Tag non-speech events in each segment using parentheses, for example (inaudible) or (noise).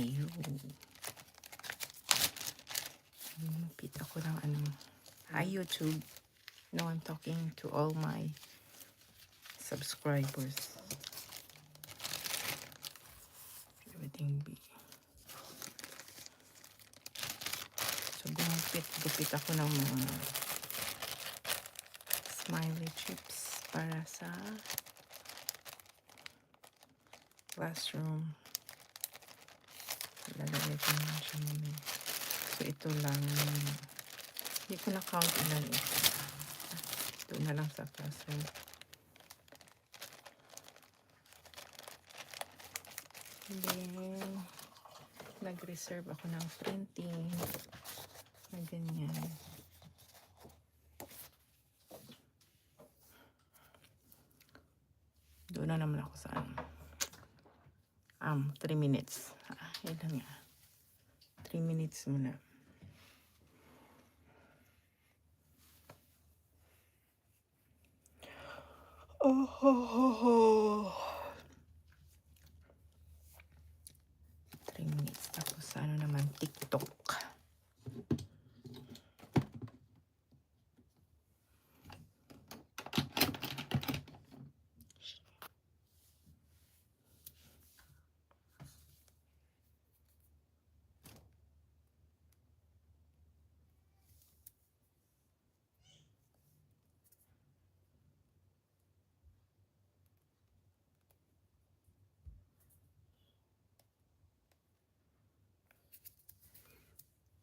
Ayun. Mapit ako ng ano. Hi YouTube. No, I'm talking to all my subscribers. Everything be. So, gumupit-gupit ako ng mga smiley chips para sa classroom. Lalagay ko naman siya mamaya. So, ito lang. Hindi ko na-count ilan ito. Ito na lang sa classroom. Then, nag-reserve ako ng printing na ganyan. Doon na naman ako sa ano. Um, 3 minutes. Yun lang nga. 3 minutes muna. Oh, ho, ho, ho. 3 minutes. Tapos ano naman, TikTok.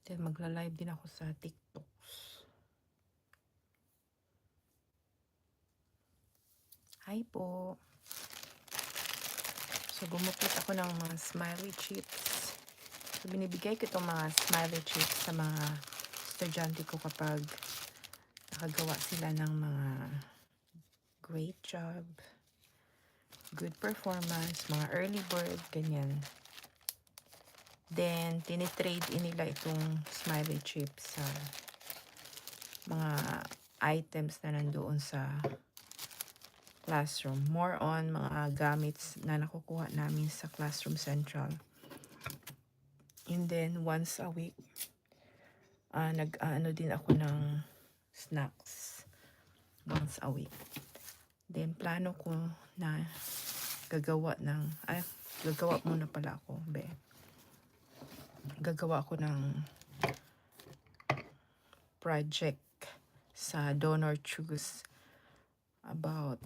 Then magla-live din ako sa TikToks. Hi po. So gumupit ako ng mga smiley chips. So binibigay ko itong mga smiley chips sa mga estudyante ko kapag nakagawa sila ng mga great job, good performance, mga early bird, ganyan. Then, tinitrade in nila itong smiley chip sa mga items na nandoon sa classroom. More on mga gamits na nakukuha namin sa Classroom Central. And then, once a week, ah nag-ano din ako ng snacks. Once a week. Then, plano ko na gagawa ng, ay, gagawa muna pala ako, be gagawa ako ng project sa Donor Choose about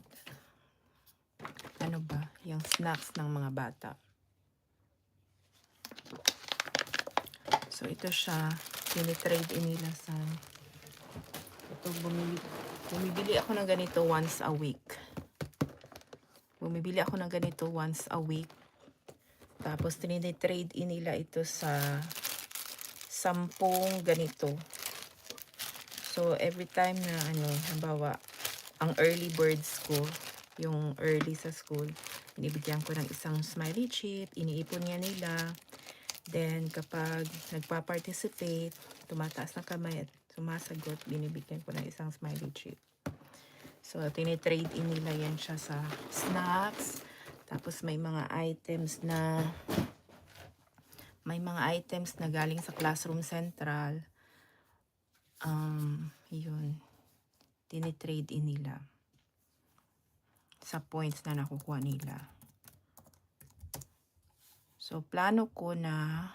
ano ba, yung snacks ng mga bata. So, ito siya. Tinitrade in nila sa ito, bumili, bumibili ako ng ganito once a week. Bumibili ako ng ganito once a week tapos trade in nila ito sa sampung ganito. So every time na ano, halimbawa, ang early birds ko, yung early sa school, binibigyan ko ng isang smiley chip, iniipon niya nila. Then kapag nagpa-participate, tumataas ng kamay at sumasagot, binibigyan ko ng isang smiley chip. So tinitrade in nila yan siya sa snacks, tapos may mga items na may mga items na galing sa classroom central. Um, yun. Tinitrade in nila. Sa points na nakukuha nila. So, plano ko na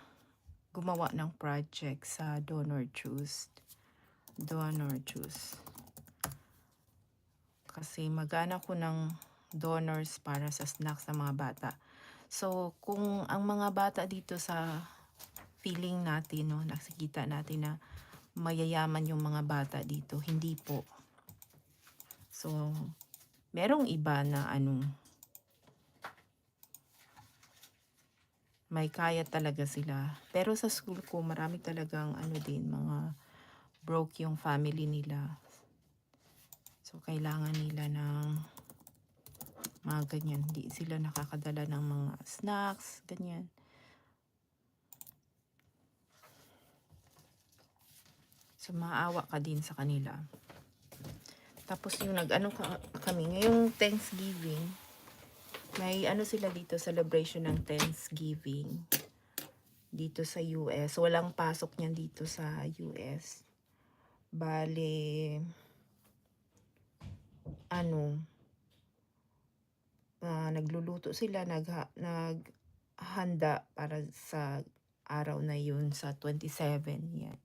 gumawa ng project sa Donor Choose. Donor Choose. Kasi magana ko ng donors para sa snacks ng mga bata. So, kung ang mga bata dito sa feeling natin, no, nakikita natin na mayayaman yung mga bata dito, hindi po. So, merong iba na ano, may kaya talaga sila. Pero sa school ko, marami talagang ano din, mga broke yung family nila. So, kailangan nila ng mga ganyan. Hindi sila nakakadala ng mga snacks, ganyan. So, maawa ka din sa kanila. Tapos yung nag-ano ka, kami, ngayong Thanksgiving, may ano sila dito, celebration ng Thanksgiving. dito sa US. Walang pasok niyan dito sa US. Bale, ano, ah, nagluluto sila, nagha naghahanda para sa araw na yun sa 27, yan.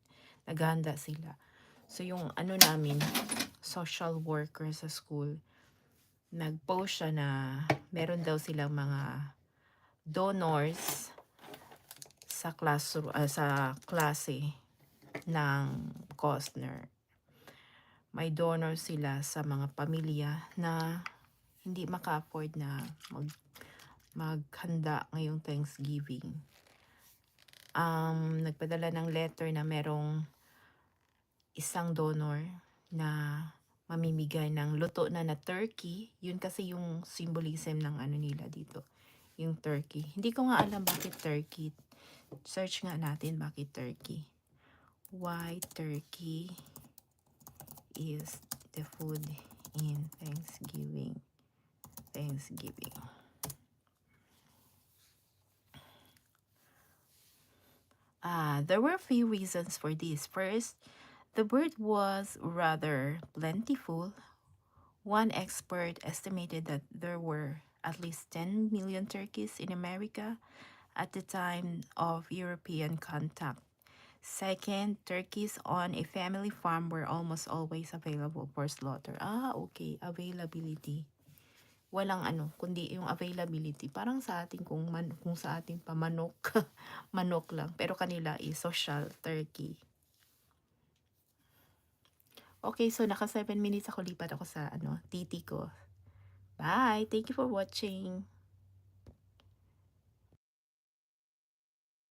Naghahanda sila. So, yung ano namin, social worker sa school, nag-post siya na meron daw silang mga donors sa classroom ah, sa klase ng Costner. May donor sila sa mga pamilya na hindi maka-afford na mag maghanda ngayong Thanksgiving. Um, nagpadala ng letter na merong isang donor na mamimigay ng luto na na turkey. Yun kasi yung symbolism ng ano nila dito, yung turkey. Hindi ko nga alam bakit turkey. Search nga natin bakit turkey. Why turkey is the food in Thanksgiving. Thanksgiving. Ah, there were a few reasons for this. First, the bird was rather plentiful. One expert estimated that there were at least 10 million turkeys in America at the time of European contact. Second, turkeys on a family farm were almost always available for slaughter. Ah, okay. Availability. Walang ano, kundi yung availability. Parang sa ating kung, man, kung sa ating pamanok, (laughs) manok lang. Pero kanila is social turkey. Okay, so naka 7 minutes ako lipat ako sa ano, titi ko. Bye! Thank you for watching.